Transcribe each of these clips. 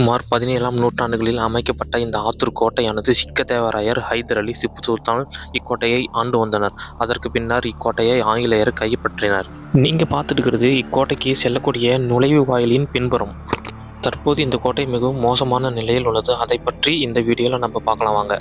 சுமார் பதினேழாம் நூற்றாண்டுகளில் அமைக்கப்பட்ட இந்த ஆத்தூர் கோட்டையானது சிக்கத்தேவராயர் ஹைதர் அலி திப்பு சுல்தான் இக்கோட்டையை ஆண்டு வந்தனர். அதற்கு பின்னர் இக்கோட்டையை ஆங்கிலேயர் கைப்பற்றினர். நீங்கள் பார்த்துட்டு இருக்கிறது இக்கோட்டைக்கு செல்லக்கூடிய நுழைவு வாயிலின் பின்புறம். தற்போது இந்த கோட்டை மிகவும் மோசமான நிலையில் உள்ளது. அதை பற்றி இந்த வீடியோவில் நம்ம பார்க்கலாம் வாங்க.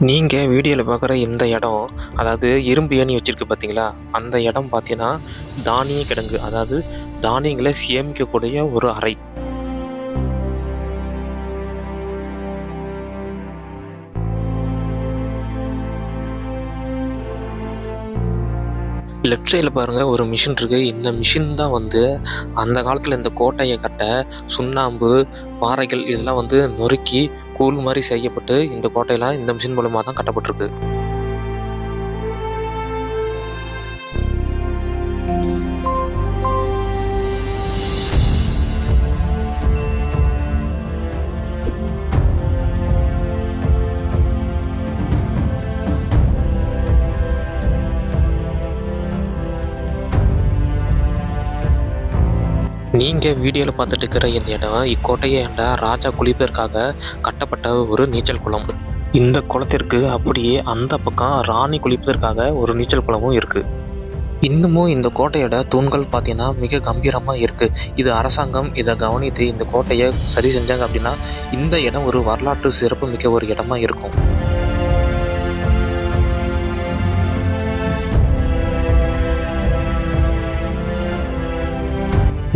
நீங்கள் வீடியோவில் பார்க்குற இந்த இடம் அதாவது இரும்பு ஏணி வச்சுருக்கு பார்த்தீங்களா அந்த இடம் பார்த்தீங்கன்னா தானிய கிடங்கு அதாவது தானியங்களை சேமிக்கக்கூடிய ஒரு அறை. லெஃப்ட் சைடில் பாருங்கள் ஒரு மிஷின் இருக்குது இந்த மிஷின் தான் வந்து அந்த காலத்தில் இந்த கோட்டையை கட்ட சுண்ணாம்பு பாறைகள் இதெல்லாம் வந்து நொறுக்கி கூழ் மாதிரி செய்யப்பட்டு இந்த கோட்டையெல்லாம் இந்த மிஷின் மூலமாக தான் கட்டப்பட்டிருக்கு. நீங்கள் வீடியோவில் பார்த்துட்டு இருக்கிற இந்த இடம் இக்கோட்டையை என்ற ராஜா குளிப்பதற்காக கட்டப்பட்ட ஒரு நீச்சல் குளம். இந்த குளத்திற்கு அப்படியே அந்த பக்கம் ராணி குளிப்பதற்காக ஒரு நீச்சல் குளமும் இருக்குது இன்னமும் இந்த கோட்டையோட தூண்கள் பார்த்தீங்கன்னா மிக கம்பீரமாக இருக்குது இது அரசாங்கம் இதை கவனித்து இந்த கோட்டையை சரி செஞ்சாங்க அப்படின்னா இந்த இடம் ஒரு வரலாற்று சிறப்பு மிக்க ஒரு இடமா இருக்கும்.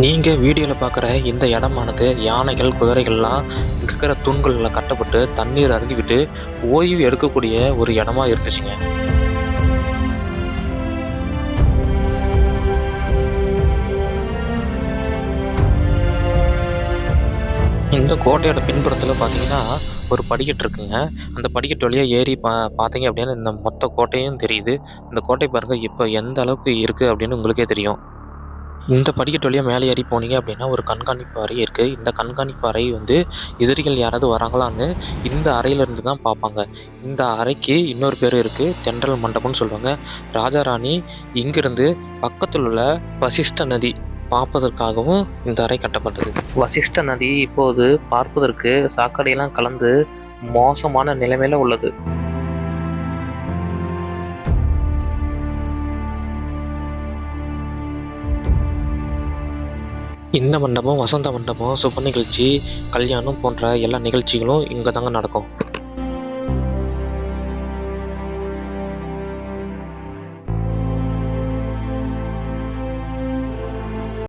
நீங்கள் வீடியோவில் பார்க்குற இந்த இடமானது யானைகள் குதிரைகள்லாம் இருக்கிற தூண்களில் கட்டப்பட்டு தண்ணீர் அருந்திவிட்டு ஓய்வு எடுக்கக்கூடிய ஒரு இடமா இருந்துச்சுங்க. இந்த கோட்டையோட பின்புறத்தில் பார்த்தீங்கன்னா ஒரு படிக்கட்டு இருக்குங்க. அந்த படிக்கட்டு வழியாக ஏறி பா பார்த்தீங்க அப்படின்னா இந்த மொத்த கோட்டையும் தெரியுது. இந்த கோட்டை பாருங்கள் இப்போ எந்த அளவுக்கு இருக்குது அப்படின்னு உங்களுக்கே தெரியும். இந்த படிக்கட்டு வழியாக மேலே ஏறி போனீங்க அப்படின்னா ஒரு கண்காணிப்பு அறை இருக்குது இந்த கண்காணிப்பு அறை வந்து எதிரிகள் யாராவது வராங்களான்னு இந்த அறையிலேருந்து தான் பார்ப்பாங்க. இந்த அறைக்கு இன்னொரு பேர் இருக்குது தென்றல் மண்டபம்னு சொல்லுவாங்க. ராஜாராணி இங்கிருந்து பக்கத்தில் உள்ள வசிஷ்ட நதி பார்ப்பதற்காகவும் இந்த அறை கட்டப்பட்டது. வசிஷ்ட நதி இப்போது பார்ப்பதற்கு சாக்கடையெல்லாம் கலந்து மோசமான நிலைமையில் உள்ளது. இந்த மண்டபம் வசந்த மண்டபம் சுப நிகழ்ச்சி கல்யாணம் போன்ற எல்லா நிகழ்ச்சிகளும் இங்கே தாங்க நடக்கும்.